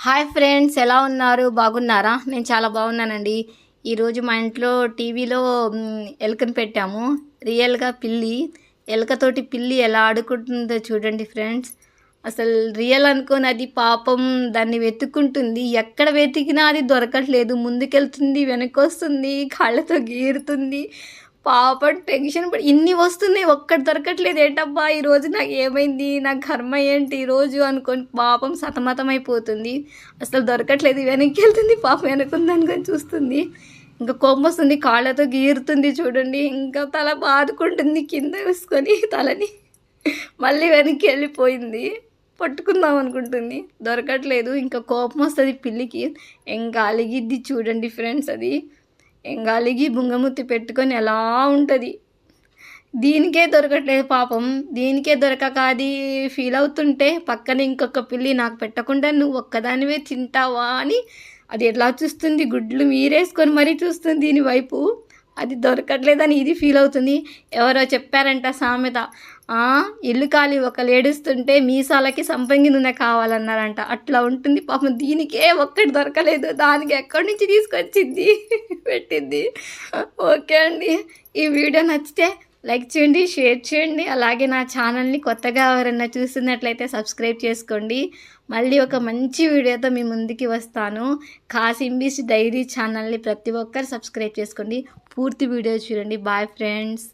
Hi friends ఎలా ఉన్నారు? బాగున్నారా? నేను చాలా బాగున్నానండి. ఈరోజు మా ఇంట్లో టీవీలో మ్, ఎలుకను పెట్టాము. రియల్గా పిల్లి ఎలుకతోటి పిల్లి ఎలా ఆడుకుంటుందో చూడండి ఫ్రెండ్స్. అసలు రియల్ అనుకోని అది పాపం దాన్ని వెతుక్కుంటుంది. ఎక్కడ వెతికినా అది దొరకట్లేదు. ముందుకెళ్తుంది వెనకొస్తుంది కాళ్ళతో గీరుతుంది. పాపం టెన్షన్ పడి ఇన్ని వస్తున్నాయి ఒక్కటి దొరకట్లేదు. ఏంటబ్బా ఈరోజు నాకు ఏమైంది నా కర్మ ఏంటి ఈరోజు అనుకొని పాపం సతమతం అయిపోతుంది. అసలు దొరకట్లేదు వెనక్కి వెళ్తుంది పాపం వెనకుంది అనుకొని చూస్తుంది. ఇంకా కొమ్మ వస్తుంది కాళ్ళతో గీరుతుంది చూడండి. ఇంకా తల బాదుకుంటుంది కింద వేసుకొని తలని మళ్ళీ వెనక్కి వెళ్ళిపోయింది. పట్టుకుందాం అనుకుంటుంది. దొరకట్లేదు ఇంకా కోపం వస్తుంది పిల్లికి. ఇంకా అలిగిద్ది చూడండి ఫ్రెండ్స్ అది. ఇంకా అలిగి బుంగముత్తి పెట్టుకొని ఎలా ఉంటుంది. దీనికే దొరకట్లేదు పాపం దీనికే దొరకక అది ఫీల్ అవుతుంటే పక్కన ఇంకొక పిల్లి నాకు పెట్టకుండా నువ్వు ఒక్కదానివే తింటావా అని అది ఎలా చూస్తుంది? గుడ్లు మీరేసుకొని మరీ చూస్తుంది దీని వైపు. అది దొరకట్లేదని ఇది ఫీల్ అవుతుంది. ఎవరో చెప్పారంట సామెత. ఇల్లు కాలి ఒకళ్ళు ఏడుస్తుంటే మీసాలకి సంపంగి నూనె కావాలన్నారంట. అట్లా ఉంటుంది. పాపం దీనికే ఒక్కటి దొరకలేదు. దానికి ఎక్కడి నుంచి తీసుకొచ్చింది? పెట్టింది. ఓకే అండి. ఈ వీడియో నచ్చితే లైక్ చేయండి షేర్ చేయండి. అలాగే నా ఛానల్ని కొత్తగా ఎవరైనా చూస్తున్నట్లయితే సబ్స్క్రైబ్ చేసుకోండి. మళ్ళీ ఒక మంచి వీడియోతో మీ ముందుకి వస్తాను. కాసింబీస్ డైరీ ఛానల్ని ప్రతి ఒక్కరు సబ్స్క్రైబ్ చేసుకోండి. పూర్తి వీడియో చూడండి. Bye friends.